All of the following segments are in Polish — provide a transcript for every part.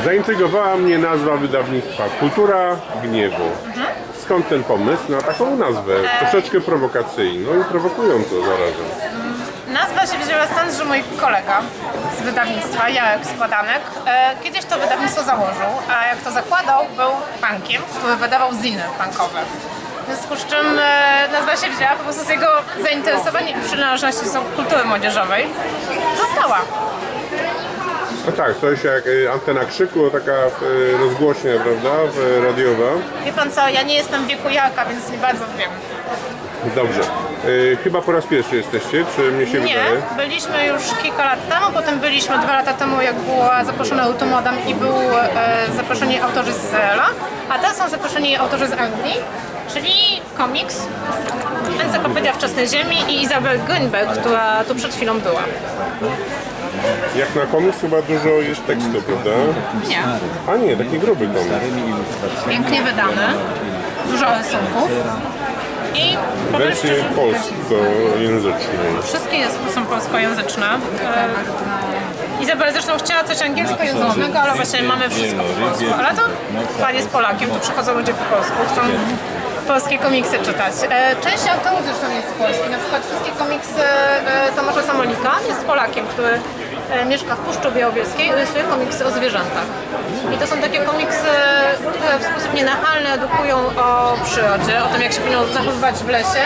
Zaintrygowała mnie nazwa wydawnictwa Kultura Gniewu. Skąd ten pomysł na taką nazwę? Troszeczkę prowokacyjną i prowokującą zarazem. Nazwa się wzięła stąd, że mój kolega z wydawnictwa, Jarek Składanek, e, kiedyś to wydawnictwo założył, a jak to zakładał, był punkiem, który wydawał ziny punkowe. W związku z czym e, nazwa się wzięła po prostu z jego zainteresowań i przynależności do kultury młodzieżowej. Została. No tak, coś jak y, antena krzyku, taka y, rozgłośnia, prawda, w- radiowa. Wie pan co, ja nie jestem wieku Jarka, więc nie bardzo wiem. Dobrze. Y, Chyba po raz pierwszy jesteście, czy mnie się Nie, wydaje? byliśmy już kilka lat temu, potem byliśmy dwa lata temu, jak była zaproszona Automodam i był e, zaproszeni autorzy z Izraela, a teraz są zaproszeni autorzy z Anglii, czyli komiks, Encyklopedia Wczesnej Ziemi i Izabel Grünberg, która tu przed chwilą była. Jak na komiks chyba dużo jest tekstu, prawda? Nie, A nie, taki gruby tom. pięknie wydane, dużo rysunków i W powiem wersji szczerze, polskojęzycznej. Wszystkie jest, są polskojęzyczne. E, Izabela zresztą chciała coś angielskojęzycznego, ale właśnie mamy wszystko po polsku. Ale to pan jest Polakiem, tu przychodzą ludzie po polsku, chcą polskie komiksy czytać. E, Część autorów zresztą jest z Polski, na przykład wszystkie komiksy e, Tomasza Samolika jest Polakiem, który mieszka w Puszczu Białowieskiej rysuje komiksy o zwierzętach. I to są takie komiksy, które w sposób nienachalny edukują o przyrodzie, o tym jak się powinno zachowywać w lesie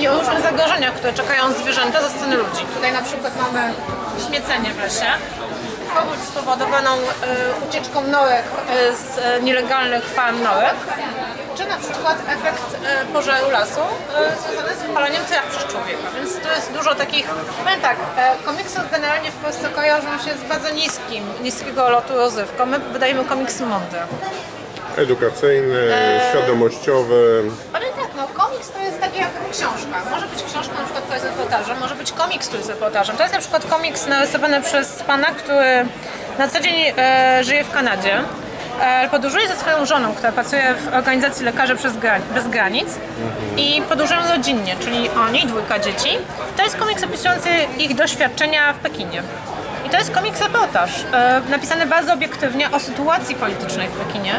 i o różnych zagrożeniach, które czekają zwierzęta ze strony ludzi. Tutaj na przykład mamy śmiecenie w lesie, powódź spowodowaną e, ucieczką norek e, z e, nielegalnych farm norek, czy na przykład efekt e, pożaru lasu e, związany z paleniem traw przez człowieka. Więc to jest dużo takich, powiem tak, e, komiksy generalnie w Polsce kojarzą się z bardzo niskim, niskiego lotu rozrywką. My wydajemy komiksy mądre. Edukacyjne, świadomościowe. Ale tak, no komiks to jest tak jak książka. Może być książka na przykład, która jest reportażem, może być komiks, który jest reportażem. To jest na przykład komiks narysowany przez pana, który na co dzień e, żyje w Kanadzie. E, podróżuje ze swoją żoną, która pracuje w organizacji Gran- Bez Granic i podróżują rodzinnie, czyli oni, dwójka dzieci. To jest komiks opisujący ich doświadczenia w Pekinie. I to jest komiks reportaż, e, napisany bardzo obiektywnie o sytuacji politycznej w Pekinie.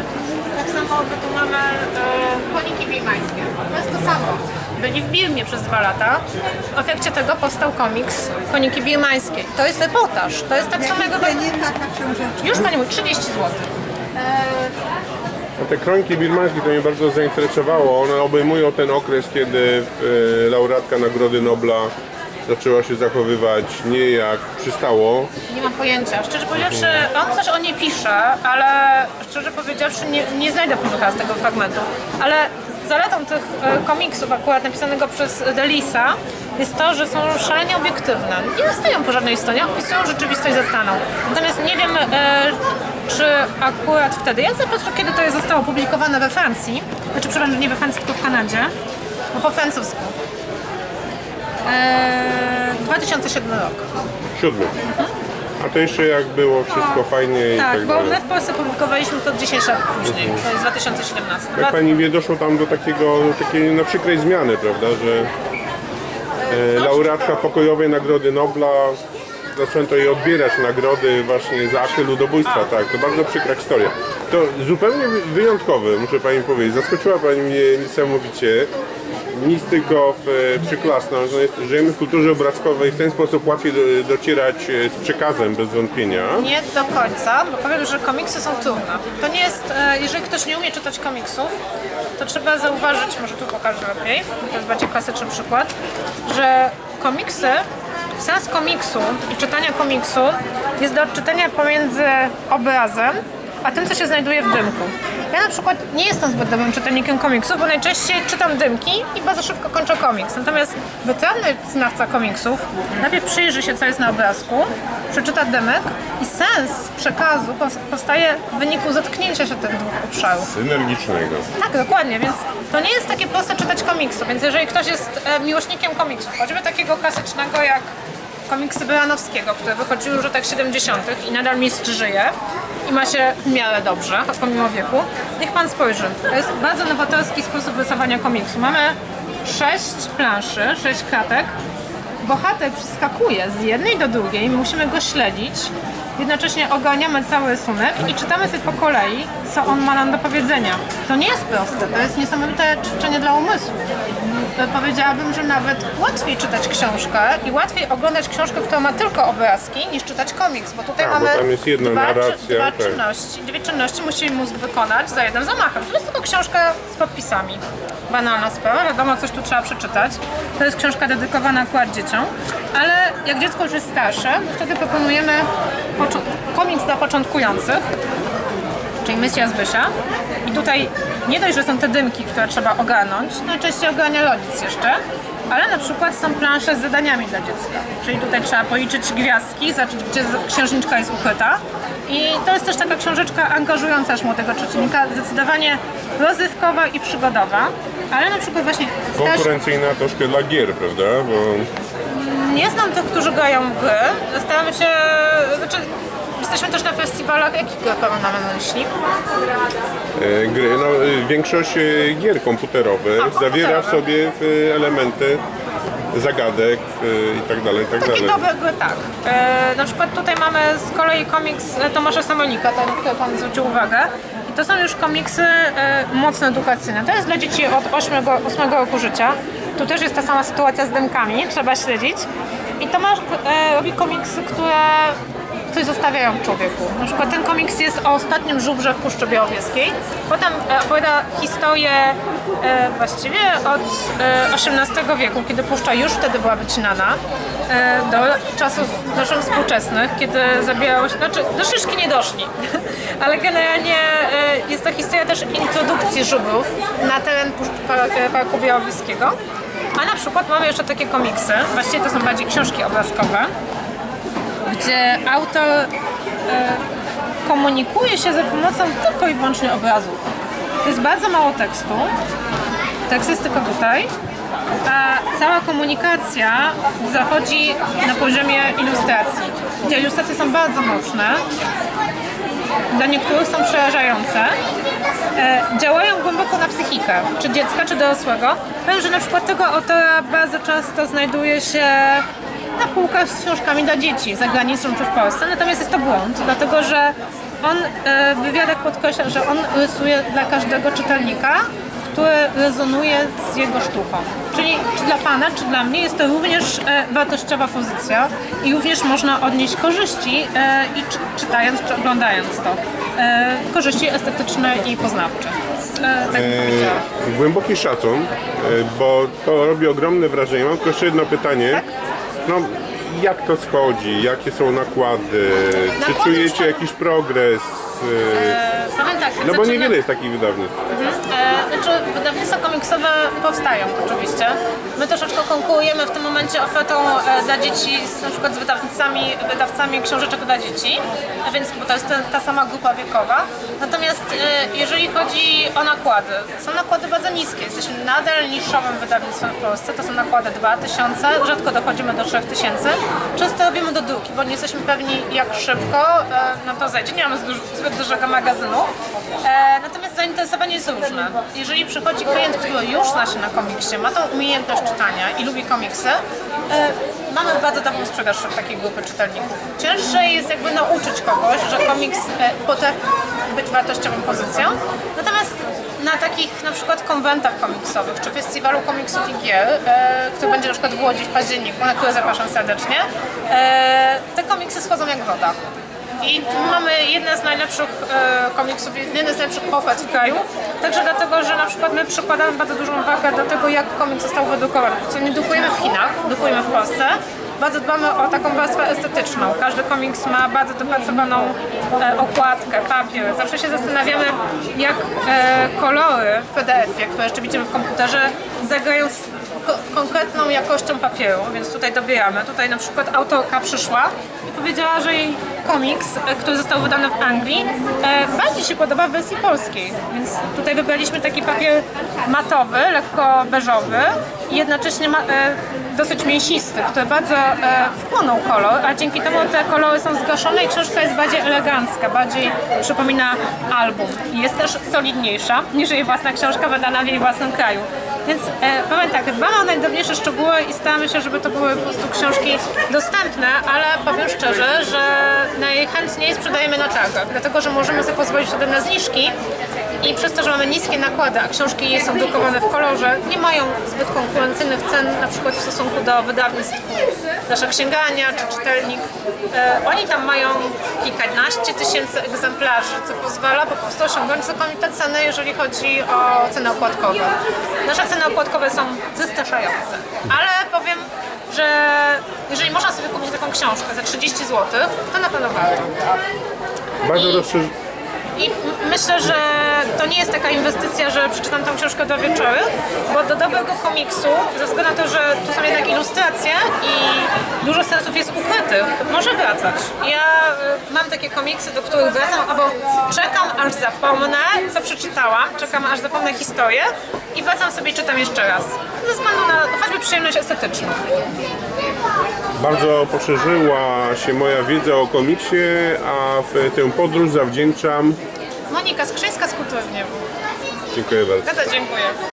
Tak samo tu mamy e, koniki birmańskie. To jest to samo. Byli w Birmie przez dwa lata. W efekcie tego powstał komiks Koniki birmańskie. To jest reportaż. To jest tak samo jak... Już Pani mówi, 30 zł. No te kroniki birmańskie to mnie bardzo zainteresowało. One obejmują ten okres, kiedy e, laureatka Nagrody Nobla zaczęła się zachowywać nie jak przystało. Nie mam pojęcia. Szczerze powiedziawszy, on coś o niej pisze, ale szczerze powiedziawszy nie, nie znajdę pomyka z tego fragmentu. Ale zaletą tych e, komiksów akurat napisanego przez Delisa jest to, że są szalenie obiektywne. Nie stoją po żadnej stronie, opisują rzeczywistość ze Stanów. Natomiast nie wiem, e, czy akurat wtedy, ja zobaczę, kiedy to jest zostało opublikowane we Francji, znaczy przepraszam, nie we Francji, tylko w Kanadzie, bo po francusku. E, 2007 rok. Siódmy. A to jeszcze jak było wszystko fajnie i Tak, tak bo dalej. my w Polsce publikowaliśmy to 10 lat później, to jest 2017. Jak pani wie, doszło tam do takiego, takiej no, przykrej zmiany, prawda, że e, laureatka pokojowej Nagrody Nobla zaczęto jej odbierać nagrody właśnie za akty ludobójstwa, tak, to bardzo przykra historia. To zupełnie wy- wyjątkowe, muszę pani powiedzieć, zaskoczyła pani mnie niesamowicie. Nic w, e, przyklasnął, że jest, żyjemy w kulturze obrazkowej, w ten sposób łatwiej do, docierać e, z przekazem bez wątpienia. Nie do końca, bo powiem, że komiksy są trudne. To nie jest, e, jeżeli ktoś nie umie czytać komiksów, to trzeba zauważyć, może tu pokażę lepiej, to jest bardziej klasyczny przykład, że komiksy, sens komiksu i czytania komiksu jest do odczytania pomiędzy obrazem, a tym, co się znajduje w dymku. Ja na przykład nie jestem zbyt dobrym czytelnikiem komiksów, bo najczęściej czytam dymki i bardzo szybko kończę komiks. Natomiast wytrawny znawca komiksów najpierw przyjrzy się, co jest na obrazku, przeczyta dymek i sens przekazu powstaje w wyniku zetknięcia się tych dwóch obszarów. Synergicznego. Tak, dokładnie, więc to nie jest takie proste czytać komiksu, więc jeżeli ktoś jest e, miłośnikiem komiksów, choćby takiego klasycznego jak komiksy Beranowskiego, które wychodziły już w latach 70. i nadal mistrz żyje i ma się w miarę dobrze, pomimo wieku, niech pan spojrzy. To jest bardzo nowatorski sposób rysowania komiksu. Mamy sześć planszy, sześć kratek. Bohater przeskakuje z jednej do drugiej, musimy go śledzić jednocześnie ogarniamy cały rysunek i czytamy sobie po kolei, co on ma nam do powiedzenia. To nie jest proste, to jest niesamowite ćwiczenie dla umysłu. Powiedziałabym, że nawet łatwiej czytać książkę i łatwiej oglądać książkę, która ma tylko obrazki, niż czytać komiks, bo tutaj bo mamy tam jest jedna dwa, narracja, dwa tak. czynności, dwie czynności musi mózg wykonać za jednym zamachem. To jest tylko książka z podpisami. Banalna sprawa, wiadomo, coś tu trzeba przeczytać. To jest książka dedykowana akurat dzieciom, ale jak dziecko już jest starsze, to wtedy proponujemy komiks dla początkujących, czyli Misja Zbysia. I tutaj nie dość, że są te dymki, które trzeba ogarnąć, najczęściej ogarnia rodzic jeszcze, ale na przykład są plansze z zadaniami dla dziecka. Czyli tutaj trzeba policzyć gwiazdki, zobaczyć, gdzie księżniczka jest ukryta. I to jest też taka książeczka angażująca aż młodego czytelnika, zdecydowanie rozrywkowa i przygodowa. Ale na przykład właśnie Konkurencyjna troszkę dla gier, prawda? Bo nie znam tych, którzy grają w gry. Staramy się, znaczy jesteśmy też na festiwalach, jakich gry pan mamy na myśli? e, gry, no, e, większość e, gier komputerowych A, zawiera w sobie e, elementy zagadek e, i tak dalej, i tak Takie dalej. dobre gry, tak. E, na przykład tutaj mamy z kolei komiks e, Tomasza Samonika, ten, który Pan zwrócił uwagę. I to są już komiksy e, mocno edukacyjne. To jest dla dzieci od 8, 8 roku życia. Tu też jest ta sama sytuacja z dymkami, trzeba śledzić. I Tomasz e, robi komiksy, które coś zostawiają człowieku. Na przykład ten komiks jest o ostatnim żubrze w Puszczy Białowieskiej. Potem e, opowiada historię e, właściwie od e, XVIII wieku, kiedy puszcza już wtedy była wycinana, e, do czasów naszych współczesnych, kiedy zabierało się, znaczy do szyszki nie doszli, ale generalnie e, jest to historia też introdukcji żubrów na teren e, Parku Białowieskiego. A na przykład mamy jeszcze takie komiksy, właściwie to są bardziej książki obrazkowe, gdzie autor e, komunikuje się za pomocą tylko i wyłącznie obrazów. Jest bardzo mało tekstu. Tekst jest tylko tutaj. A cała komunikacja zachodzi na poziomie ilustracji, gdzie ilustracje są bardzo mocne. Dla niektórych są przerażające. E, działają głęboko na psychikę, czy dziecka, czy dorosłego. Powiem, że na przykład tego autora bardzo często znajduje się na półkach z książkami dla dzieci za granicą czy w Polsce, natomiast jest to błąd, dlatego że on e, w wywiadach podkreśla, że on rysuje dla każdego czytelnika, który rezonuje z jego sztuką. Czyli czy dla Pana, czy dla mnie jest to również e, wartościowa pozycja i również można odnieść korzyści e, i czy, czytając, czy oglądając to. Korzyści estetyczne i poznawcze. Tak Głęboki szacun, bo to robi ogromne wrażenie. Mam tylko jeszcze jedno pytanie. Tak? No, jak to schodzi? Jakie są nakłady? Czy Nakłady czujecie już tam- jakiś progres? E, powiem tak, No bo zaczyna- niewiele jest takich wydawnictw. E, Znaczy, wydawnictwa komiksowe powstają oczywiście. My troszeczkę konkurujemy w tym momencie ofertą e, dla dzieci, z, na przykład z wydawnicami, wydawcami książeczek dla dzieci, a więc bo to jest ta, ta sama grupa wiekowa. Natomiast e, jeżeli chodzi o nakłady, są nakłady bardzo niskie. Jesteśmy nadal niszowym wydawnictwem w Polsce, to są nakłady 2000, rzadko dochodzimy do 3000. Często robimy do druki, bo nie jesteśmy pewni jak szybko e, to zejdzie. Nie mamy zbyt dużego magazynu. E, natomiast zainteresowanie jest różne. Jeżeli przychodzi klient, który już zna się na komiksie, ma tą umiejętność czytania i lubi komiksy, e, mamy bardzo dobrą sprzedaż takiej grupy czytelników. Cięższe jest jakby nauczyć kogoś, że komiks e, potrafi być wartościową pozycją. Natomiast na takich na przykład konwentach komiksowych, czy festiwalu komiksów i gier, e, który będzie na przykład w Łodzi w październiku, na który zapraszam serdecznie, e, te komiksy schodzą jak woda. I mamy jedne z najlepszych e, komiksów, jeden z najlepszych ofert w kraju. Także dlatego, że na przykład my przykładamy bardzo dużą wagę do tego, jak komiks został wydrukowany. Co nie drukujemy w Chinach, drukujemy w Polsce. Bardzo dbamy o taką warstwę estetyczną. Każdy komiks ma bardzo dopracowaną e, okładkę, papier. Zawsze się zastanawiamy, jak e, kolory w PDF-ie, które jeszcze widzimy w komputerze, zagrają z ko- konkretną jakością papieru, więc tutaj dobieramy. Tutaj na przykład autorka przyszła i powiedziała, że jej komiks, e, który został wydany w Anglii, e, bardziej się podoba w wersji polskiej. Więc tutaj wybraliśmy taki papier matowy, lekko beżowy i jednocześnie ma, e, dosyć mięsisty, który bardzo e, wchłonął kolor, a dzięki temu te kolory są zgaszone i książka jest bardziej elegancka, bardziej przypomina album. Jest też solidniejsza niż jej własna książka wydana w jej własnym kraju. Więc e, powiem tak, dbam o najdrobniejsze szczegóły i staramy się, żeby to były po prostu książki dostępne, ale powiem szczerze, że najchętniej sprzedajemy na targach, dlatego że możemy sobie pozwolić wtedy na zniżki i przez to, że mamy niskie nakłady, a książki są drukowane w kolorze, nie mają zbyt konkurencyjnych cen, na przykład w stosunku do wydawnictw Nasza Księgarnia czy Czytelnik. E, oni tam mają kilkanaście tysięcy egzemplarzy, co pozwala po prostu osiągnąć znakomite ceny, jeżeli chodzi o ceny okładkowe. Nasze ceny okładkowe są zastraszające, ale powiem, że jeżeli można sobie kupić taką książkę za 30 zł, to na pewno warto. Bardzo I-. I myślę, że to nie jest taka inwestycja, że przeczytam tą książkę do wieczoru, bo do dobrego komiksu, ze względu na to, że tu są jednak ilustracje i dużo sensów jest ukrytych, może wracać. Ja y, mam takie komiksy, do których wracam, albo czekam aż zapomnę, co przeczytałam, czekam aż zapomnę historię i wracam sobie i czytam jeszcze raz. Ze względu na choćby przyjemność estetyczną. Bardzo poszerzyła się moja wiedza o komiksie, a w tę podróż zawdzięczam. Monika Skrzyńska z Kulturnie. Dziękuję bardzo. Bardzo dziękuję.